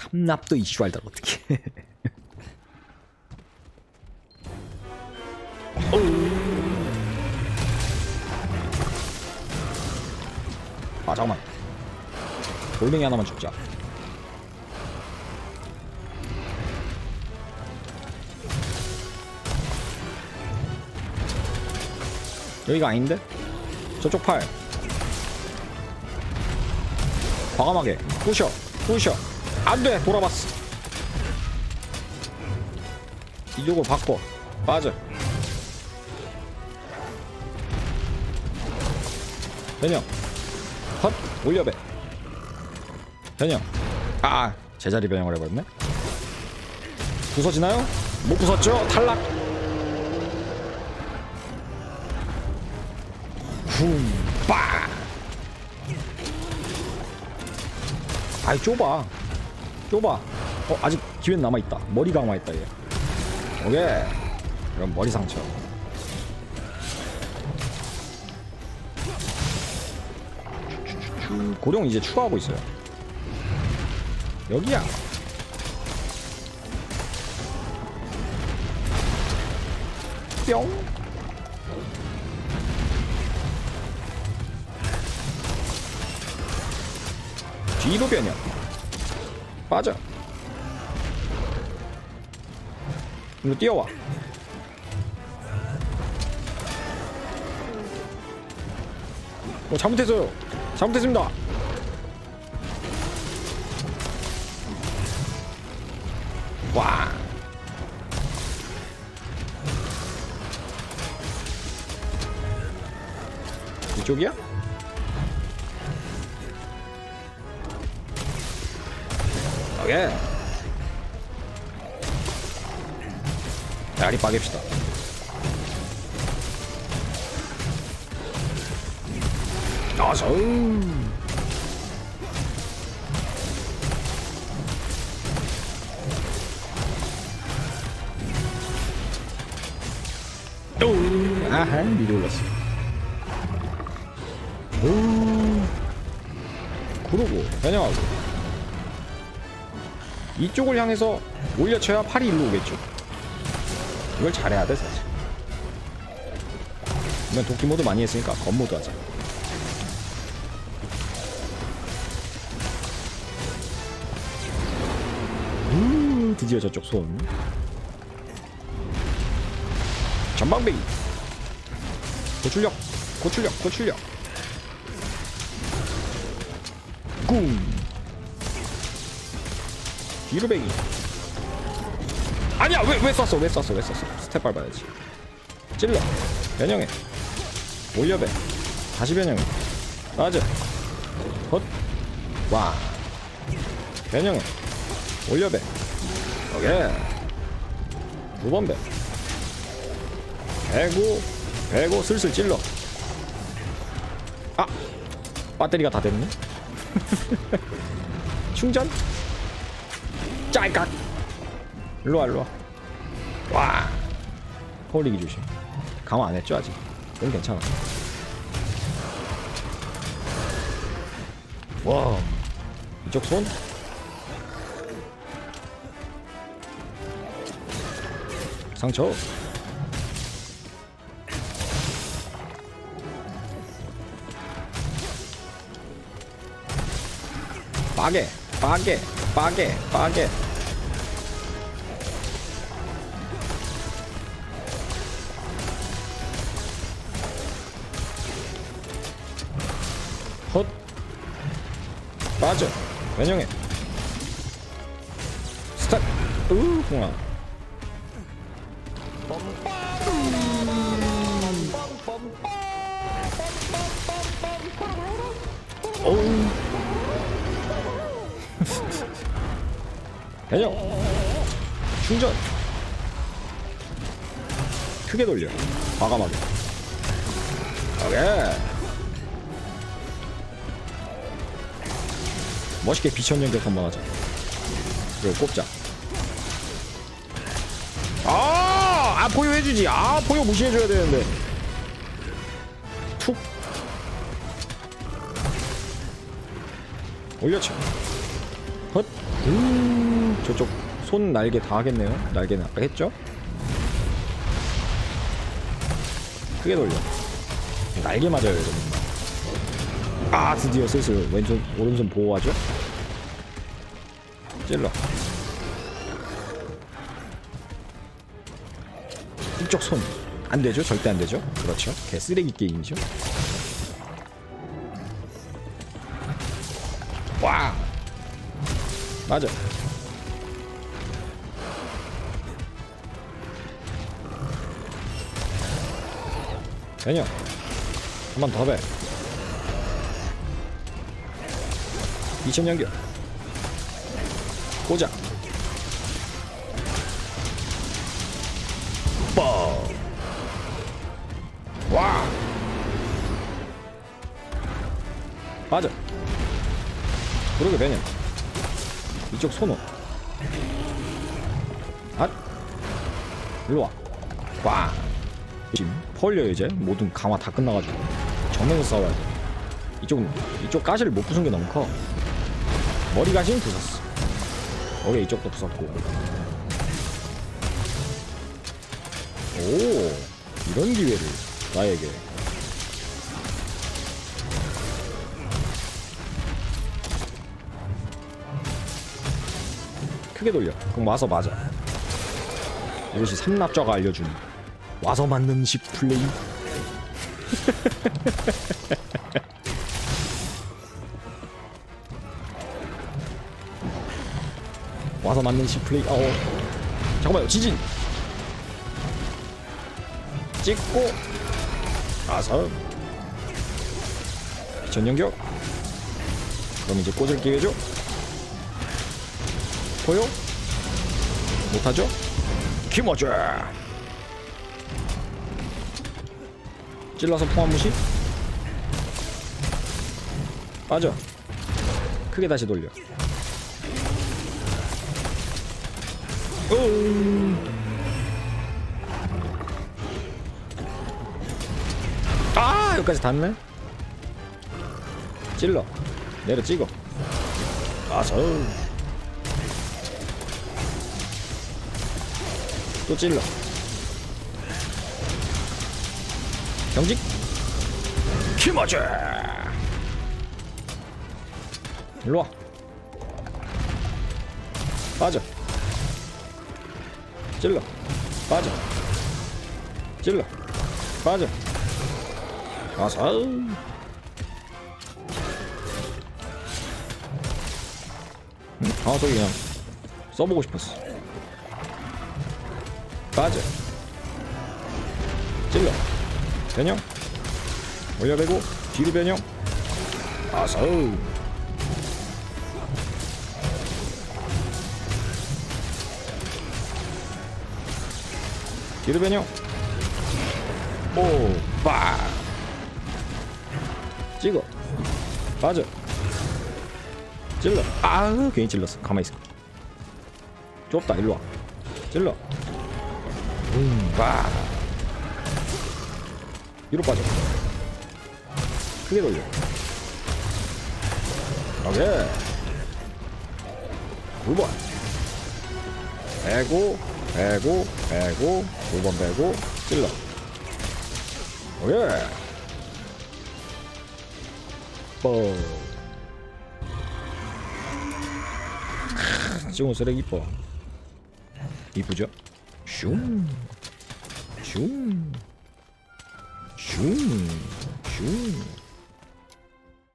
삼납도 이슈할다 어떻게? 아 잠깐만. 돌멩이 하나만 죽자. 여기가 아닌데? 저쪽 팔. 과감하게 부셔 부셔 안돼 돌아봤어. 이쪽으로 바꿔. 빠져 변형 헛 올려배. 변형 아 제자리 변형을 해버렸네. 부서지나요? 못 부쉈죠? 탈락. 훔빠. 아이 좁아 좁아. 어 아직 기회는 남아있다. 머리 강화했다 얘. 오케이. 그럼 머리 상처. 고령 이제 추가하고 있어요. 여기야. 뿅. 뒤로 변형 빠져. 이거 뛰어와. 어 잘못했어요. 잘못했습니다. 와. 이쪽이야? 오케이 다리 빠깁시다. 어서. 또. 아하 미리 올랐어. 오. 그러고 변형하고 이쪽을 향해서 올려쳐야 팔이 일로 오겠죠. 이걸 잘해야 돼 사실. 이번 도끼 모드 많이 했으니까 건 모드 하자. 우 드디어 저쪽 손. 전방배기. 고출력 고출력 고출력. 꿍 배기 아니야 왜 왜 쐈어 왜 쐈어 왜 쐈어. 스텝 밟아야지. 찔러. 변형해. 올려배. 다시 변형해. 맞아 헛와. 변형해. 올려배. 오케이. 두번 배. 배고 배고 슬슬 찔러. 아! 배터리가 다 됐네? 충전 짤깍. 일로와 일로와. 와. 홀리기 조심. 강화 안 했죠 아직? 그건 괜찮아. 와. 이쪽 손? 상처? 빠게 빠게 빠게 빠게. 헛. 빠져. 변형해 스탑. 으 공아 어우 변형 충전. 크게 돌려. 과감하게. 오케이. 멋있게 비천 연결 한번 하자. 그리고 꼽자. 아, 아 포효 해주지. 아 포효 무시해줘야 되는데. 툭. 올려쳐 헛. 음. 저쪽 손 날개 다 하겠네요. 날개는 아까 했죠? 크게 돌려. 날개 맞아요 이러면 아 드디어 슬슬 왼손 오른손 보호하죠? 찔러. 이쪽 손. 안되죠? 절대 안되죠? 그렇죠. 개 쓰레기 게임이죠? 와! 맞아 전혀 한번 더 배 2000 연결. 뻥. 와! 맞아 그러게 되냐. 이쪽 손은 아 일로와. 꽝 지금 펄려 이제. 모든 강화 다 끝나가지고. 정면에서 싸워야 돼. 이쪽은 이쪽 가시를 못 부순 게 너무 커. 머리 가시는 부쉈어. 오케이 이쪽도 부쉈고. 오 이런 기회를 나에게. 크게 돌려. 그럼 와서 맞아. 이것이 삼납자가 알려준 와서 맞는 식 플레이. 와서 맞는 식 플레이. 어. 잠깐만요 지진! 찍고 아서. 전연격 그럼 이제 꽂을 기회죠. 보여? 못하죠? 키모죠 찔러서 포함무시? 빠져. 크게 다시 돌려. 음. 아 여기까지 닿네 찔러. 내려 찍어. 아서 또 찔러 경직. 키머즈 일로와. 빠져. 찔러. 빠져. 찔러. 빠져. 아사 응? 아 저기 그냥 써보고 싶었어. 빠져. 찔러 변형 올려대고 뒤로 변형? 아서 뒤로 변형? 오빠 찍어. 빠져. 찔러. 아우 괜히 찔렀어. 가만히 있어. 좁다 일로와. 찔러. 음빠 뒤로 빠져. 크게 돌려. 오케이. 9번. 배고 배고 배고 5번 배고 찔러. 오케이. 뻐 지금 쓰레기 이뻐. 이쁘죠? 슝. 슝, 슝, 슝.